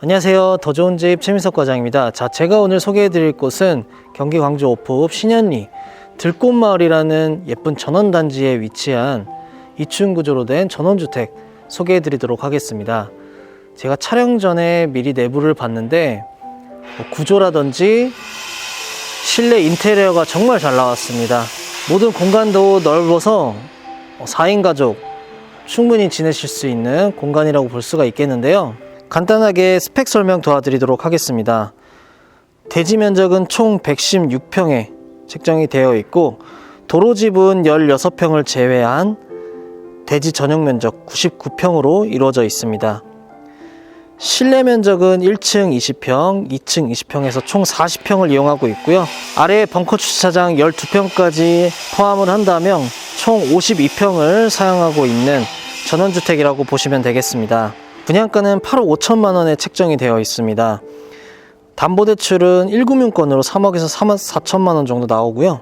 안녕하세요. 더 좋은 집 최민석 과장입니다. 자, 제가 오늘 소개해 드릴 곳은 경기 광주 오포읍 신현리 들꽃마을이라는 예쁜 전원단지에 위치한 2층 구조로 된 전원주택 소개해 드리도록 하겠습니다. 제가 촬영 전에 미리 내부를 봤는데 뭐 구조라든지 실내 인테리어가 정말 잘 나왔습니다. 모든 공간도 넓어서 4인 가족 충분히 지내실 수 있는 공간이라고 볼 수가 있겠는데요. 간단하게 스펙 설명 도와드리도록 하겠습니다. 대지 면적은 총 116평에 책정이 되어 있고 도로집은 16평을 제외한 대지 전용 면적 99평으로 이루어져 있습니다. 실내 면적은 1층 20평, 2층 20평에서 총 40평을 이용하고 있고요. 아래에 벙커 주차장 12평까지 포함을 한다면 총 52평을 사용하고 있는 전원주택이라고 보시면 되겠습니다. 분양가는 8억 5천만 원에 책정이 되어 있습니다. 담보대출은 1금융권으로 3억에서 3억 4천만 원 정도 나오고요.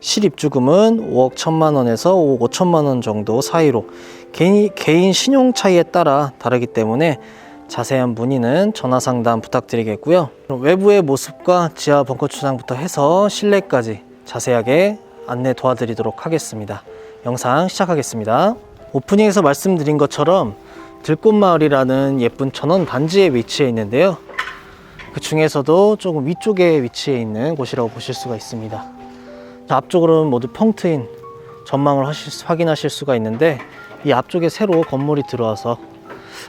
실입주금은 5억 1천만 원에서 5억 5천만 원 정도 사이로 개인, 개인 신용 차이에 따라 다르기 때문에 자세한 문의는 전화 상담 부탁드리겠고요. 외부의 모습과 지하 벙커 주차장부터 해서 실내까지 자세하게 안내 도와드리도록 하겠습니다. 영상 시작하겠습니다. 오프닝에서 말씀드린 것처럼 들꽃마을이라는 예쁜 전원 단지에 위치해 있는데요. 그 중에서도 조금 위쪽에 위치해 있는 곳이라고 보실 수가 있습니다. 자, 앞쪽으로는 모두 펑 트인 전망을 하실 수- 확인하실 수가 있는데 이 앞쪽에 새로 건물이 들어와서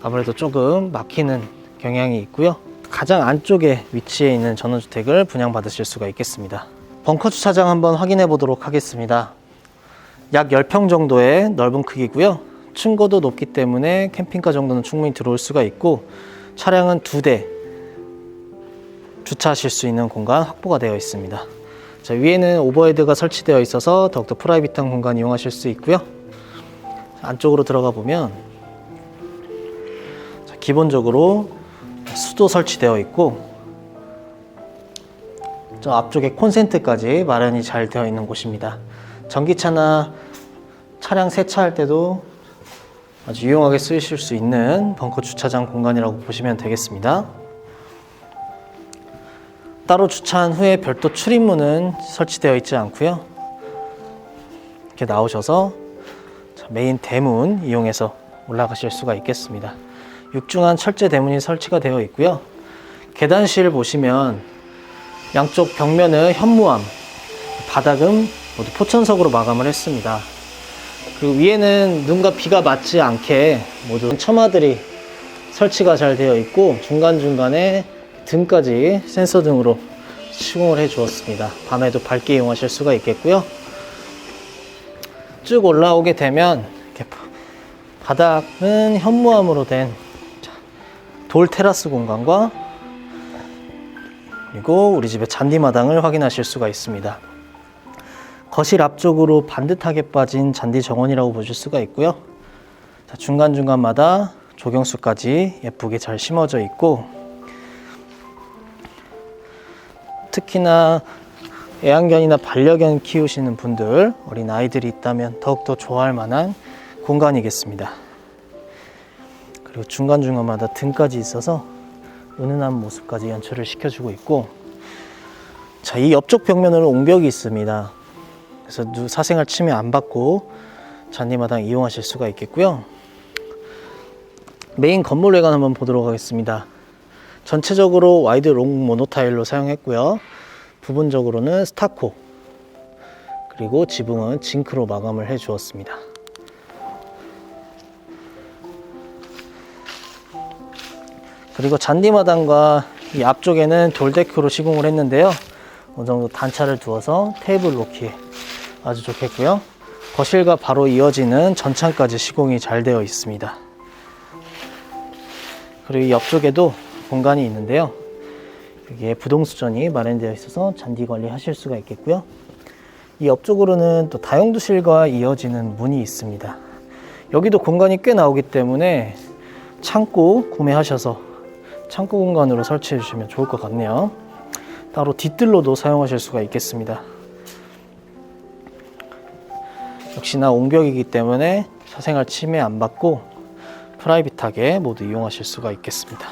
아무래도 조금 막히는 경향이 있고요. 가장 안쪽에 위치해 있는 전원주택을 분양받으실 수가 있겠습니다. 벙커 주차장 한번 확인해 보도록 하겠습니다. 약 10평 정도의 넓은 크기고요. 층고도 높기 때문에 캠핑카 정도는 충분히 들어올 수가 있고 차량은 두 대 주차하실 수 있는 공간 확보가 되어 있습니다. 자, 위에는 오버헤드가 설치되어 있어서 더욱더 프라이빗한 공간 이용하실 수 있고요. 안쪽으로 들어가 보면 자, 기본적으로 수도 설치되어 있고 저 앞쪽에 콘센트까지 마련이 잘 되어 있는 곳입니다. 전기차나 차량 세차할 때도 아주 유용하게 쓰실 수 있는 벙커 주차장 공간이라고 보시면 되겠습니다. 따로 주차한 후에 별도 출입문은 설치되어 있지 않고요. 이렇게 나오셔서 자, 메인 대문 이용해서 올라가실 수가 있겠습니다. 육중한 철제 대문이 설치가 되어 있고요. 계단실 보시면 양쪽 벽면은 현무암, 바닥은 모두 포천석으로 마감을 했습니다. 그 위에는 눈과 비가 맞지 않게 모두 처마들이 설치가 잘 되어 있고 중간중간에 등까지 센서 등으로 시공을 해 주었습니다. 밤에도 밝게 이용하실 수가 있겠고요. 쭉 올라오게 되면 바닥은 현무암으로 된 돌 테라스 공간과 그리고 우리 집의 잔디마당을 확인하실 수가 있습니다. 거실 앞쪽으로 반듯하게 빠진 잔디 정원이라고 보실 수가 있고요. 자, 중간중간마다 조경수까지 예쁘게 잘 심어져 있고 특히나 애완견이나 반려견 키우시는 분들, 어린 아이들이 있다면 더욱더 좋아할 만한 공간이겠습니다. 그리고 중간중간마다 등까지 있어서 은은한 모습까지 연출을 시켜주고 있고 자, 이 옆쪽 벽면으로 옹벽이 있습니다. 그래서 누 사생활 침해 안 받고 잔디마당 이용하실 수가 있겠고요. 메인 건물 외관 한번 보도록 하겠습니다. 전체적으로 와이드 롱 모노타일로 사용했고요. 부분적으로는 스타코 그리고 지붕은 징크로 마감을 해 주었습니다. 그리고 잔디마당과 이 앞쪽에는 돌데크로 시공을 했는데요. 어느 정도 단차를 두어서 테이블 놓기 아주 좋겠고요. 거실과 바로 이어지는 전창까지 시공이 잘 되어 있습니다. 그리고 이 옆쪽에도 공간이 있는데요. 여기에 부동수전이 마련되어 있어서 잔디 관리하실 수가 있겠고요. 이 옆쪽으로는 또 다용도실과 이어지는 문이 있습니다. 여기도 공간이 꽤 나오기 때문에 창고 구매하셔서 창고 공간으로 설치해 주시면 좋을 것 같네요. 따로 뒤뜰로도 사용하실 수가 있겠습니다. 역시나 옹벽이기 때문에 사생활 침해 안 받고 프라이빗하게 모두 이용하실 수가 있겠습니다.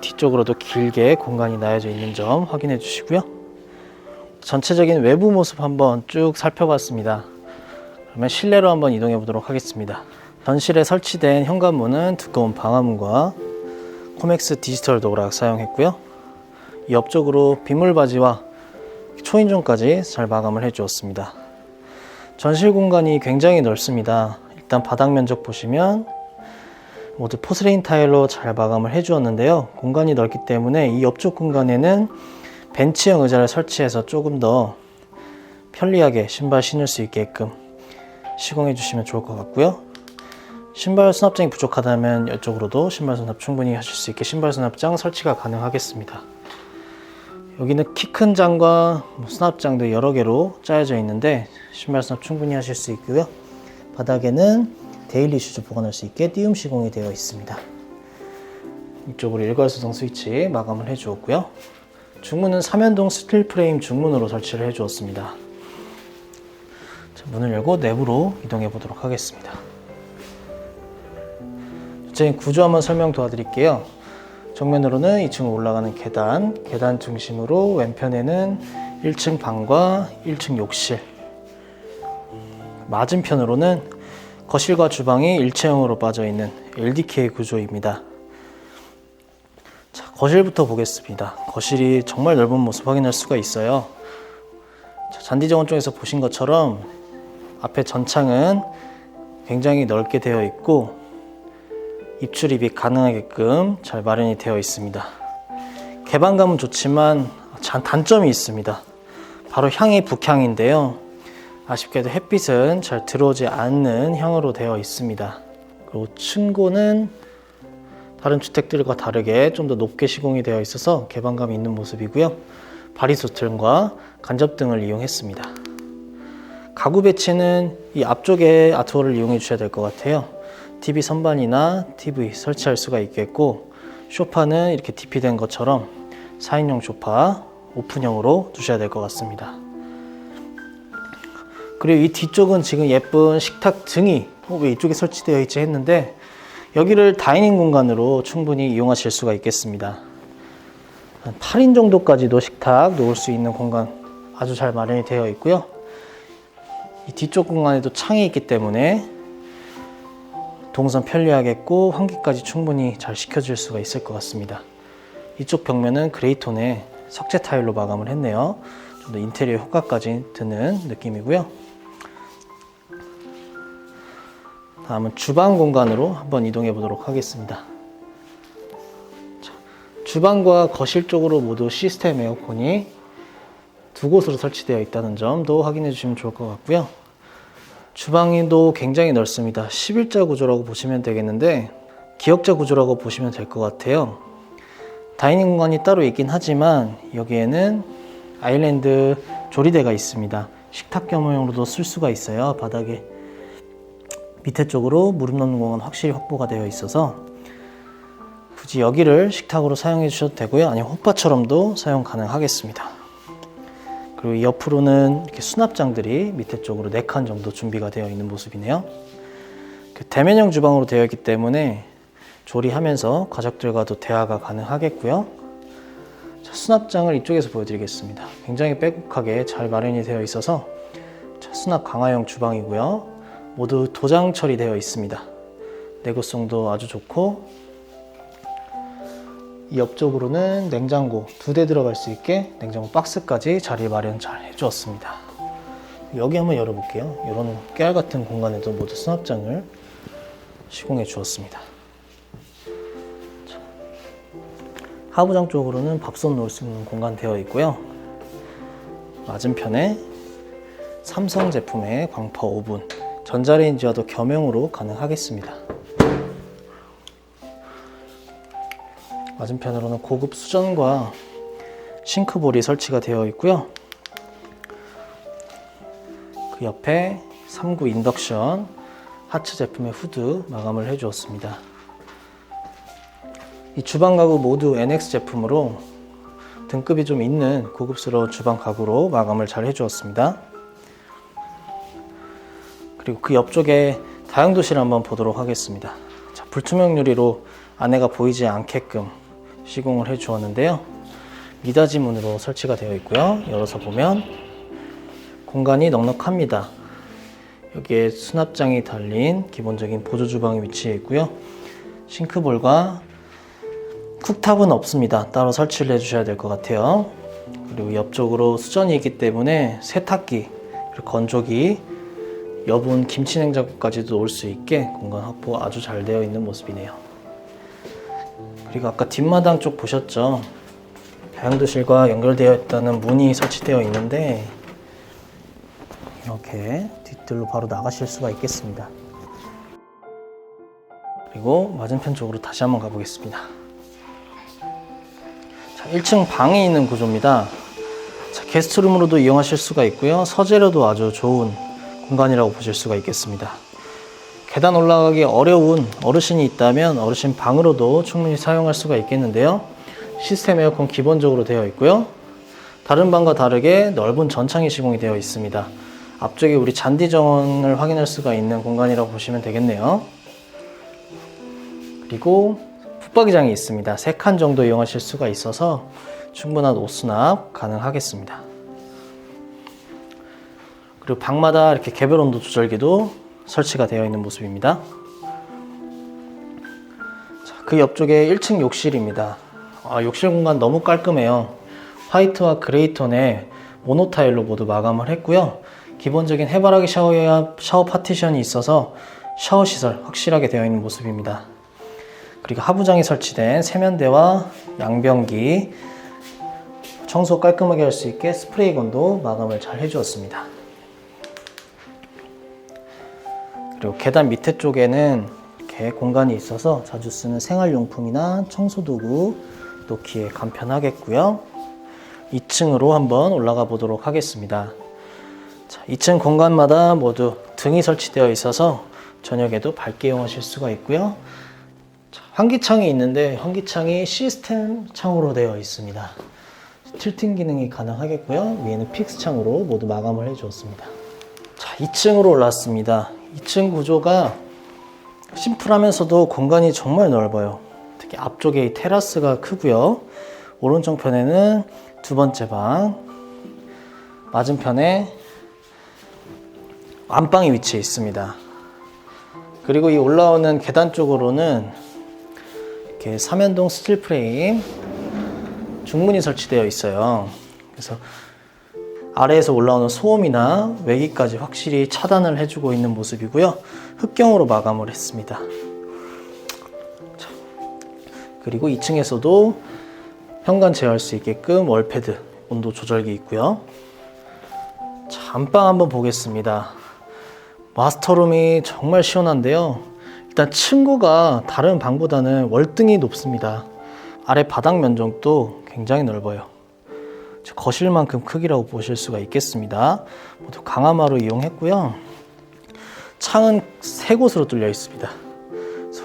뒤쪽으로도 길게 공간이 나여져 있는 점 확인해 주시고요. 전체적인 외부 모습 한번 쭉 살펴봤습니다. 그러면 실내로 한번 이동해 보도록 하겠습니다. 전실에 설치된 현관문은 두꺼운 방화문과 코맥스 디지털 도어락 사용했고요. 이 옆쪽으로 빗물 바지와 초인종까지 잘 마감을 해 주었습니다. 전실 공간이 굉장히 넓습니다. 일단 바닥 면적 보시면 모두 포스레인 타일로 잘 마감을 해 주었는데요. 공간이 넓기 때문에 이 옆쪽 공간에는 벤치형 의자를 설치해서 조금 더 편리하게 신발 신을 수 있게끔 시공해 주시면 좋을 것 같고요. 신발 수납장이 부족하다면 이쪽으로도 신발 수납 충분히 하실 수 있게 신발 수납장 설치가 가능하겠습니다. 여기는 키 큰 장과 뭐 수납장도 여러 개로 짜여져 있는데 신발 수납 충분히 하실 수 있고요. 바닥에는 데일리 슈즈 보관할 수 있게 띄움 시공이 되어 있습니다. 이쪽으로 일괄수동 스위치 마감을 해 주었고요. 중문은 삼연동 스틸 프레임 중문으로 설치를 해 주었습니다. 자, 문을 열고 내부로 이동해 보도록 하겠습니다. 전체적인 구조 한번 설명 도와드릴게요. 정면으로는 2층으로 올라가는 계단, 계단 중심으로 왼편에는 1층 방과 1층 욕실, 맞은편으로는 거실과 주방이 일체형으로 빠져 있는 LDK 구조입니다. 자, 거실부터 보겠습니다. 거실이 정말 넓은 모습 확인할 수가 있어요. 자, 잔디 정원 쪽에서 보신 것처럼 앞에 전창은 굉장히 넓게 되어 있고 입출입이 가능하게끔 잘 마련이 되어 있습니다. 개방감은 좋지만 단- 단점이 있습니다. 바로 향이 북향인데요. 아쉽게도 햇빛은 잘 들어오지 않는 향으로 되어 있습니다. 그리고 층고는 다른 주택들과 다르게 좀 더 높게 시공이 되어 있어서 개방감이 있는 모습이고요. 바리소틀과 간접 등을 이용했습니다. 가구 배치는 이 앞쪽에 아트월을 이용해 주셔야 될 것 같아요. TV 선반이나 TV 설치할 수가 있겠고 소파는 이렇게 DP 된 것처럼 4인용 소파 오픈형으로 두셔야 될 것 같습니다. 그리고 이 뒤쪽은 지금 예쁜 식탁 등이 어, 왜 이쪽에 설치되어 있지 했는데 여기를 다이닝 공간으로 충분히 이용하실 수가 있겠습니다. 한 8인 정도까지도 식탁 놓을 수 있는 공간 아주 잘 마련이 되어 있고요. 이 뒤쪽 공간에도 창이 있기 때문에 동선 편리하겠고 환기까지 충분히 잘 시켜줄 수가 있을 것 같습니다. 이쪽 벽면은 그레이톤의 석재 타일로 마감을 했네요. 좀 더 인테리어 효과까지 드는 느낌이고요. 다음은 주방 공간으로 한번 이동해 보도록 하겠습니다. 자, 주방과 거실 쪽으로 모두 시스템 에어컨이 두 곳으로 설치되어 있다는 점도 확인해 주시면 좋을 것 같고요. 주방도 굉장히 넓습니다. 11자 구조라고 보시면 되겠는데 기역자 구조라고 보시면 될 것 같아요. 다이닝 공간이 따로 있긴 하지만 여기에는 아일랜드 조리대가 있습니다. 식탁 겸용으로도 쓸 수가 있어요. 바닥에 밑에 쪽으로 무릎 넣는 공간 확실히 확보가 되어 있어서 굳이 여기를 식탁으로 사용해 주셔도 되고요. 아니면 호빠처럼도 사용 가능하겠습니다. 그리고 이 옆으로는 이렇게 수납장들이 밑에 쪽으로 4칸 정도 준비가 되어 있는 모습이네요. 그 대면형 주방으로 되어 있기 때문에 조리하면서 가족들과도 대화가 가능하겠고요. 자, 수납장을 이쪽에서 보여드리겠습니다. 굉장히 빼곡하게 잘 마련이 되어 있어서 자, 수납 강화형 주방이고요. 모두 도장 처리되어 있습니다. 내구성도 아주 좋고 이 옆쪽으로는 냉장고 두 대 들어갈 수 있게 냉장고 박스까지 자리 마련 잘 해주었습니다. 여기 한번 열어볼게요. 이런 깨알 같은 공간에도 모두 수납장을 시공해 주었습니다. 자, 하부장 쪽으로는 밥솥 놓을 수 있는 공간 되어 있고요. 맞은편에 삼성 제품의 광파 오븐, 전자레인지와도 겸용으로 가능하겠습니다. 맞은편으로는 고급 수전과 싱크볼이 설치가 되어 있고요. 그 옆에 3구 인덕션 하츠 제품의 후드 마감을 해 주었습니다. 이 주방 가구 모두 NX 제품으로 등급이 좀 있는 고급스러운 주방 가구로 마감을 잘 해주었습니다. 그리고 그 옆쪽에 다용도실 한번 보도록 하겠습니다. 자, 불투명 유리로 안에가 보이지 않게끔 시공을 해 주었는데요. 미닫이 문으로 설치가 되어 있고요. 열어서 보면 공간이 넉넉합니다. 여기에 수납장이 달린 기본적인 보조 주방이 위치해 있고요. 싱크볼과 쿡탑은 없습니다. 따로 설치를 해 주셔야 될 것 같아요. 그리고 옆쪽으로 수전이 있기 때문에 세탁기, 건조기, 여분 김치 냉장고까지도 올 수 있게 공간 확보 아주 잘 되어 있는 모습이네요. 그리고 아까 뒷마당 쪽 보셨죠? 다용도실과 연결되어 있다는 문이 설치되어 있는데 이렇게 뒷뜰로 바로 나가실 수가 있겠습니다. 그리고 맞은편 쪽으로 다시 한번 가보겠습니다. 자, 1층 방에 있는 구조입니다. 자, 게스트룸으로도 이용하실 수가 있고요. 서재로도 아주 좋은 공간이라고 보실 수가 있겠습니다. 계단 올라가기 어려운 어르신이 있다면 어르신 방으로도 충분히 사용할 수가 있겠는데요. 시스템 에어컨 기본적으로 되어 있고요. 다른 방과 다르게 넓은 전창이 시공이 되어 있습니다. 앞쪽에 우리 잔디 정원을 확인할 수가 있는 공간이라고 보시면 되겠네요. 그리고 붙박이장이 있습니다. 세칸 정도 이용하실 수가 있어서 충분한 옷 수납 가능하겠습니다. 그리고 방마다 이렇게 개별 온도 조절기도 설치가 되어 있는 모습입니다. 자, 그 옆쪽에 1층 욕실입니다. 아, 욕실 공간 너무 깔끔해요. 화이트와 그레이 톤의 모노 타일로 모두 마감을 했고요. 기본적인 해바라기 샤워야 샤워 파티션이 있어서 샤워 시설 확실하게 되어 있는 모습입니다. 그리고 하부장이 설치된 세면대와 양변기 청소 깔끔하게 할 수 있게 스프레이건도 마감을 잘 해주었습니다. 그리고 계단 밑에 쪽에는 이렇게 공간이 있어서 자주 쓰는 생활용품이나 청소도구 놓기에 간편하겠고요. 2층으로 한번 올라가 보도록 하겠습니다. 자, 2층 공간마다 모두 등이 설치되어 있어서 저녁에도 밝게 이용하실 수가 있고요. 자, 환기창이 있는데 환기창이 시스템 창으로 되어 있습니다. 틸팅 기능이 가능하겠고요. 위에는 픽스 창으로 모두 마감을 해주었습니다. 자, 2층으로 올랐습니다. 2층 구조가 심플하면서도 공간이 정말 넓어요. 특히 앞쪽에 이 테라스가 크고요. 오른쪽 편에는 두 번째 방, 맞은편에 안방이 위치해 있습니다. 그리고 이 올라오는 계단 쪽으로는 이렇게 삼연동 스틸 프레임 중문이 설치되어 있어요. 그래서 아래에서 올라오는 소음이나 외기까지 확실히 차단을 해주고 있는 모습이고요. 흑경으로 마감을 했습니다. 자, 그리고 2층에서도 현관 제어할 수 있게끔 월패드 온도 조절기 있고요. 자, 안방 한번 보겠습니다. 마스터룸이 정말 시원한데요. 일단 층고가 다른 방보다는 월등히 높습니다. 아래 바닥 면적도 굉장히 넓어요. 거실만큼 크기라고 보실 수가 있겠습니다. 모두 강화마루 이용했고요. 창은 세 곳으로 뚫려 있습니다.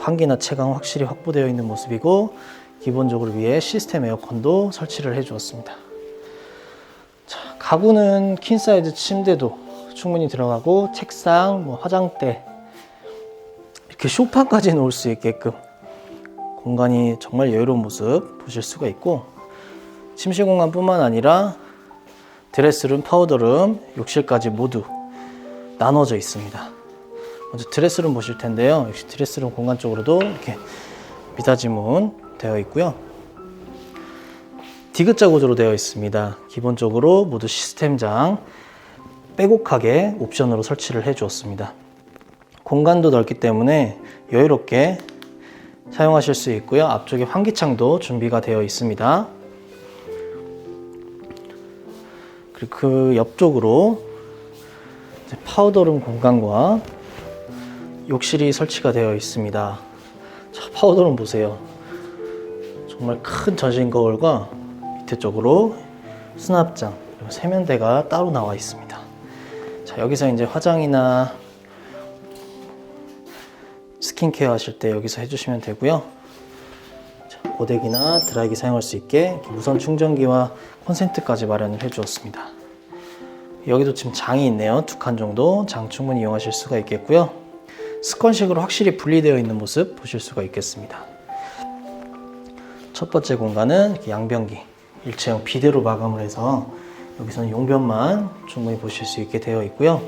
환기나 채광 확실히 확보되어 있는 모습이고 기본적으로 위에 시스템 에어컨도 설치를 해 주었습니다. 자, 가구는 퀸 사이즈 침대도 충분히 들어가고 책상, 뭐 화장대 이렇게 쇼파까지 놓을 수 있게끔 공간이 정말 여유로운 모습 보실 수가 있고 침실 공간뿐만 아니라 드레스룸, 파우더룸, 욕실까지 모두 나눠져 있습니다. 먼저 드레스룸 보실 텐데요. 역시 드레스룸 공간 쪽으로도 이렇게 미닫이문 되어 있고요. 디귿자 구조로 되어 있습니다. 기본적으로 모두 시스템장 빼곡하게 옵션으로 설치를 해 주었습니다. 공간도 넓기 때문에 여유롭게 사용하실 수 있고요. 앞쪽에 환기창도 준비가 되어 있습니다. 그리고 그 옆쪽으로 파우더룸 공간과 욕실이 설치가 되어 있습니다. 자, 파우더룸 보세요. 정말 큰 전신 거울과 밑에 쪽으로 수납장, 그리고 세면대가 따로 나와 있습니다. 자, 여기서 이제 화장이나 스킨케어 하실 때 여기서 해주시면 되고요. 자, 고데기나 드라이기 사용할 수 있게 무선 충전기와 콘센트까지 마련을 해주었습니다. 여기도 지금 장이 있네요. 두 칸 정도 장 충분히 이용하실 수가 있겠고요. 습관식으로 확실히 분리되어 있는 모습 보실 수가 있겠습니다. 첫 번째 공간은 양변기 일체형 비대로 마감을 해서 여기서는 용변만 충분히 보실 수 있게 되어 있고요.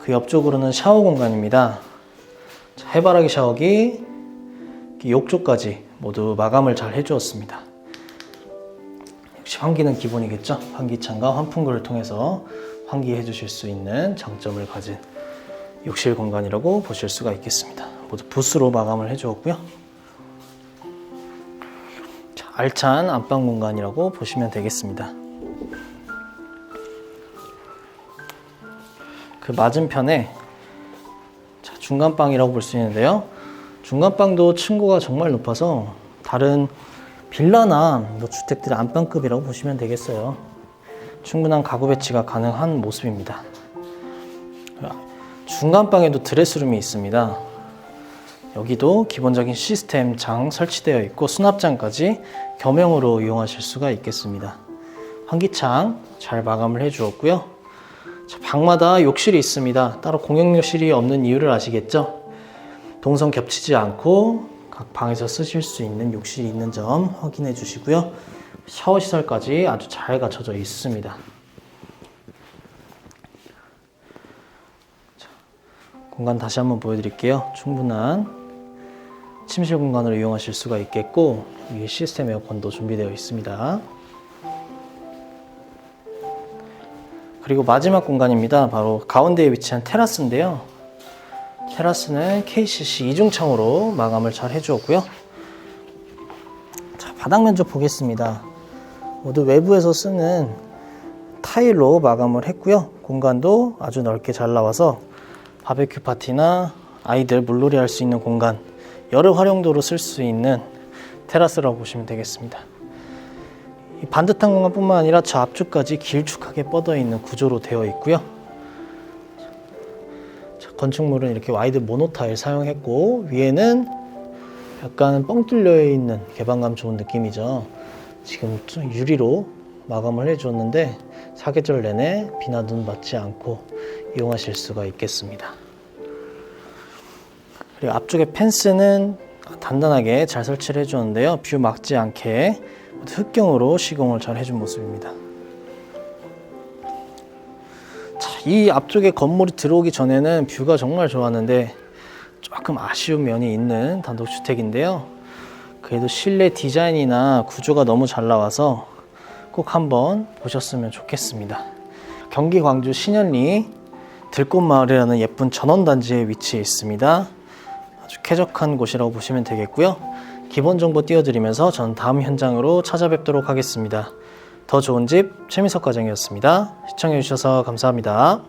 그 옆쪽으로는 샤워 공간입니다. 자, 해바라기 샤워기 욕조까지 모두 마감을 잘 해주었습니다. 역시 환기는 기본이겠죠. 환기창과 환풍구를 통해서 환기해 주실 수 있는 장점을 가진 욕실 공간이라고 보실 수가 있겠습니다. 모두 붓으로 마감을 해 주었고요. 자, 알찬 안방 공간이라고 보시면 되겠습니다. 그 맞은편에 자, 중간방이라고 볼 수 있는데요. 중간방도 층고가 정말 높아서 다른 빌라나 뭐 주택들의 안방급이라고 보시면 되겠어요. 충분한 가구 배치가 가능한 모습입니다. 중간방에도 드레스룸이 있습니다. 여기도 기본적인 시스템 장 설치되어 있고 수납장까지 겸용으로 이용하실 수가 있겠습니다. 환기창 잘 마감을 해 주었고요. 자, 방마다 욕실이 있습니다. 따로 공용 욕실이 없는 이유를 아시겠죠? 동선 겹치지 않고 각 방에서 쓰실 수 있는 욕실이 있는 점 확인해 주시고요. 샤워 시설까지 아주 잘 갖춰져 있습니다. 자, 공간 다시 한번 보여드릴게요. 충분한 침실 공간으로 이용하실 수가 있겠고 위에 시스템 에어컨도 준비되어 있습니다. 그리고 마지막 공간입니다. 바로 가운데에 위치한 테라스인데요. 테라스는 KCC 이중창으로 마감을 잘 해주었고요. 자, 바닥 면적 보겠습니다. 모두 외부에서 쓰는 타일로 마감을 했고요. 공간도 아주 넓게 잘 나와서 바베큐 파티나 아이들 물놀이 할 수 있는 공간, 여러 활용도로 쓸 수 있는 테라스라고 보시면 되겠습니다. 이 반듯한 공간뿐만 아니라 저 앞쪽까지 길쭉하게 뻗어 있는 구조로 되어 있고요. 자, 건축물은 이렇게 와이드 모노타일 사용했고 위에는 약간 뻥 뚫려 있는 개방감 좋은 느낌이죠. 지금 좀 유리로 마감을 해주었는데 사계절 내내 비나 눈 맞지 않고 이용하실 수가 있겠습니다. 그리고 앞쪽에 펜스는 단단하게 잘 설치를 해주었는데요. 뷰 막지 않게 흑경으로 시공을 잘 해준 모습입니다. 이 앞쪽에 건물이 들어오기 전에는 뷰가 정말 좋았는데 조금 아쉬운 면이 있는 단독주택인데요. 그래도 실내 디자인이나 구조가 너무 잘 나와서 꼭 한번 보셨으면 좋겠습니다. 경기 광주 신현리 들꽃마을이라는 예쁜 전원단지에 위치해 있습니다. 아주 쾌적한 곳이라고 보시면 되겠고요. 기본 정보 띄워드리면서 전 다음 현장으로 찾아뵙도록 하겠습니다. 더 좋은 집 최민석 과장이었습니다. 시청해주셔서 감사합니다.